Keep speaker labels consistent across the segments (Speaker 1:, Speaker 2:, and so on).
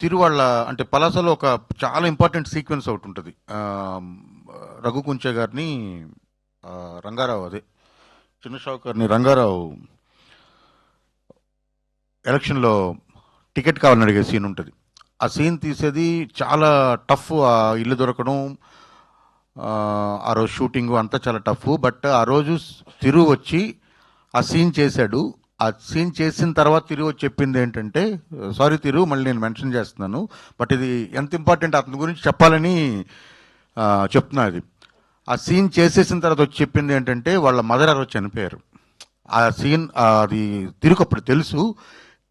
Speaker 1: తిరువాళ్ళ అంటే పలాసలో ఒక చాలా ఇంపార్టెంట్ సీక్వెన్స్ ఒకటి ఉంటుంది. రఘుకుంచే రఘు కుంచే గారిని రంగారావు అదే చిన్నషావు గారిని రంగారావు ఎలక్షన్లో టికెట్ కావాలని అడిగే సీన్ ఉంటుంది. ఆ సీన్ తీసేది చాలా టఫ్ ఆ ఇల్లు దొరకడం ఆ, రోజు షూటింగ్ అంతా చాలా టఫ్ బట్ ఆ రోజు తిరు వచ్చి ఆ సీన్ చేశాడు. ఆ సీన్ చేసిన తర్వాత తిరిగి వచ్చి చెప్పింది ఏంటంటే సారీ తిరు మళ్ళీ నేను మెన్షన్ చేస్తున్నాను బట్ ఇది ఎంత ఇంపార్టెంట్ అతని గురించి చెప్పాలని ఆ, చెప్తున్నా అది ఆ సీన్ చేసేసిన తర్వాత వచ్చి చెప్పింది ఏంటంటే వాళ్ళ మదర్ ఆ రోజు చనిపోయారు. ఆ సీన్ అది తిరుగు అప్పుడు తెలుసు.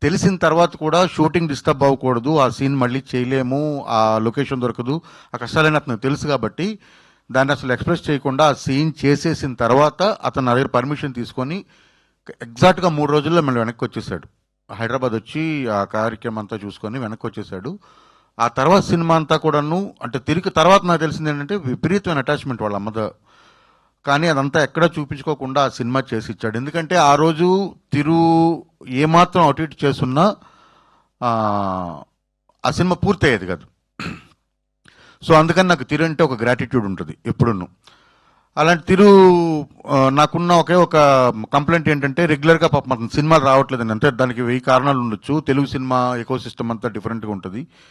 Speaker 1: తెలిసిన తర్వాత కూడా షూటింగ్ డిస్టర్బ్ అవ్వకూడదు ఆ సీన్ మళ్ళీ చేయలేము ఆ లొకేషన్ దొరకదు ఆ కష్టాలని అతనికి తెలుసు కాబట్టి దాన్ని అసలు ఎక్స్ప్రెస్ చేయకుండా ఆ సీన్ చేసేసిన తర్వాత అతను నా దగ్గర పర్మిషన్ తీసుకొని ఎగ్జాక్ట్గా మూడు రోజుల్లో మళ్ళీ వెనక్కి వచ్చేసాడు. హైదరాబాద్ వచ్చి ఆ కార్యక్రమం అంతా చూసుకొని వెనక్కి వచ్చేసాడు. ఆ తర్వాత సినిమా అంతా కూడాను అంటే తిరిగి తర్వాత నాకు తెలిసింది ఏంటంటే విపరీతమైన అటాచ్మెంట్ వాళ్ళ అమ్మద. కానీ అదంతా ఎక్కడ చూపించుకోకుండా ఆ సినిమా చేసి ఇచ్చాడు. ఎందుకంటే ఆ రోజు తిరు ఏమాత్రం అటు ఇటు చేస్తున్నా ఆ, సినిమా పూర్తయ్యేది కాదు. సో అందుకని నాకు తిరు అంటే ఒక గ్రాటిట్యూడ్ ఉంటుంది ఎప్పుడును. అలాంటి తిరు నాకున్న ఒకే ఒక కంప్లైంట్ ఏంటంటే రెగ్యులర్గా పాపం అతను సినిమాలు రావట్లేదండి. అంటే దానికి వెయ్యి కారణాలు ఉండొచ్చు. తెలుగు సినిమా ఎకో సిస్టమ్ అంతా డిఫరెంట్గా ఉంటుంది.